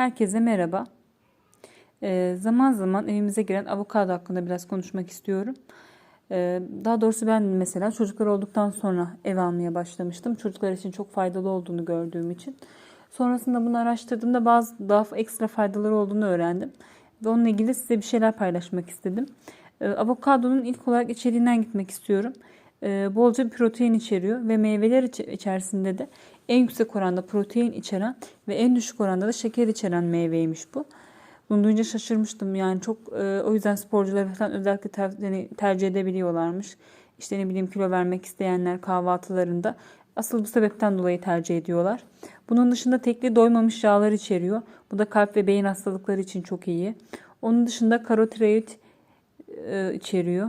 Herkese merhaba. Ee, zaman zaman evimize giren avokado hakkında biraz konuşmak istiyorum. Ee, daha doğrusu ben mesela çocuklar olduktan sonra ev almaya başlamıştım. Çocuklar için çok faydalı olduğunu gördüğüm için. Sonrasında bunu araştırdığımda bazı daha ekstra faydaları olduğunu öğrendim. Ve onunla ilgili size bir şeyler paylaşmak istedim. Ee, avokadonun ilk olarak içeriğinden gitmek istiyorum. Ee, bolca protein içeriyor ve meyveler içerisinde de en yüksek oranda protein içeren ve en düşük oranda da şeker içeren meyveymiş bu. Bunu duyunca şaşırmıştım. Yani çok e, o yüzden sporcular falan özellikle tercih edebiliyorlarmış. İşte ne bileyim kilo vermek isteyenler kahvaltılarında asıl bu sebepten dolayı tercih ediyorlar. Bunun dışında tekli doymamış yağlar içeriyor. Bu da kalp ve beyin hastalıkları için çok iyi. Onun dışında karotiroid e, içeriyor.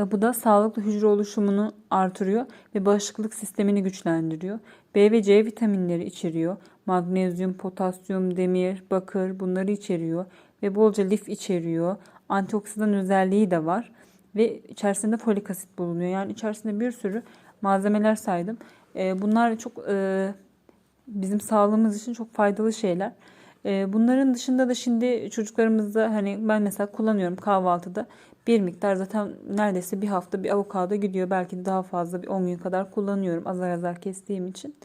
E, Bu da sağlıklı hücre oluşumunu artırıyor ve bağışıklık sistemini güçlendiriyor. B ve C vitaminleri içeriyor. Magnezyum, potasyum, demir, bakır bunları içeriyor ve bolca lif içeriyor. Antioksidan özelliği de var ve içerisinde folik asit bulunuyor. Yani içerisinde bir sürü malzemeler saydım. E, Bunlar çok e, bizim sağlığımız için çok faydalı şeyler. E, Bunların dışında da şimdi çocuklarımızda hani ben mesela kullanıyorum kahvaltıda bir miktar zaten neredeyse bir hafta bir avokado gidiyor. Belki daha fazla bir 10 gün kadar kullanıyorum azar azar kestiğim için.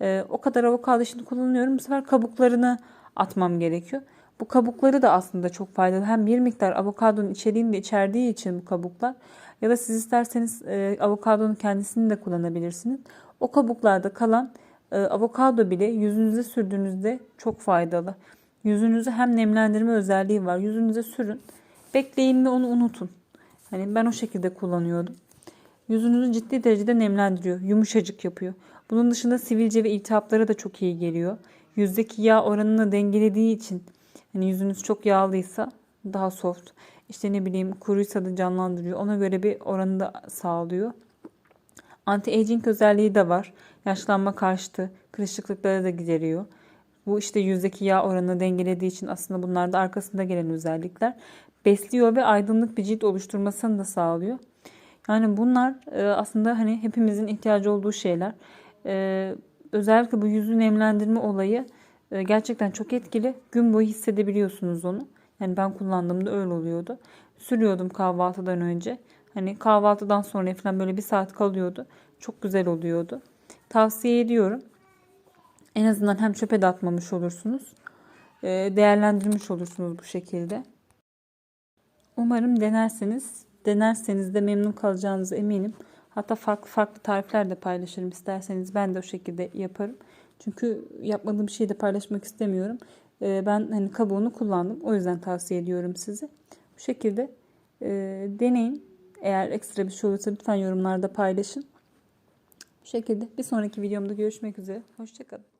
E, o kadar avokado şimdi kullanıyorum. Bu sefer kabuklarını atmam gerekiyor. Bu kabukları da aslında çok faydalı. Hem bir miktar avokadonun içeriğini de içerdiği için bu kabuklar ya da siz isterseniz e, avokadonun kendisini de kullanabilirsiniz. O kabuklarda kalan avokado bile yüzünüze sürdüğünüzde çok faydalı. Yüzünüzü hem nemlendirme özelliği var. Yüzünüze sürün. Bekleyin ve onu unutun. Hani ben o şekilde kullanıyordum. Yüzünüzü ciddi derecede nemlendiriyor. Yumuşacık yapıyor. Bunun dışında sivilce ve iltihaplara da çok iyi geliyor. Yüzdeki yağ oranını dengelediği için hani yüzünüz çok yağlıysa daha soft. İşte ne bileyim kuruysa da canlandırıyor. Ona göre bir oranı da sağlıyor. Anti-aging özelliği de var. Yaşlanma karşıtı, kırışıklıkları da gideriyor. Bu işte yüzdeki yağ oranını dengelediği için aslında bunlar da arkasında gelen özellikler. Besliyor ve aydınlık bir cilt oluşturmasını da sağlıyor. Yani bunlar e, aslında hani hepimizin ihtiyacı olduğu şeyler. E, özellikle bu yüzü nemlendirme olayı e, gerçekten çok etkili. Gün boyu hissedebiliyorsunuz onu. Yani ben kullandığımda öyle oluyordu. Sürüyordum kahvaltıdan önce. Hani kahvaltıdan sonra falan böyle bir saat kalıyordu. Çok güzel oluyordu. Tavsiye ediyorum. En azından hem çöpe de atmamış olursunuz. Değerlendirmiş olursunuz bu şekilde. Umarım denerseniz, denerseniz de memnun kalacağınızı eminim. Hatta farklı farklı tarifler de paylaşırım isterseniz. Ben de o şekilde yaparım. Çünkü yapmadığım şeyi de paylaşmak istemiyorum. Ben hani kabuğunu kullandım. O yüzden tavsiye ediyorum size. Bu şekilde e, deneyin. Eğer ekstra bir şey olursa lütfen yorumlarda paylaşın. Bu şekilde bir sonraki videomda görüşmek üzere. Hoşçakalın.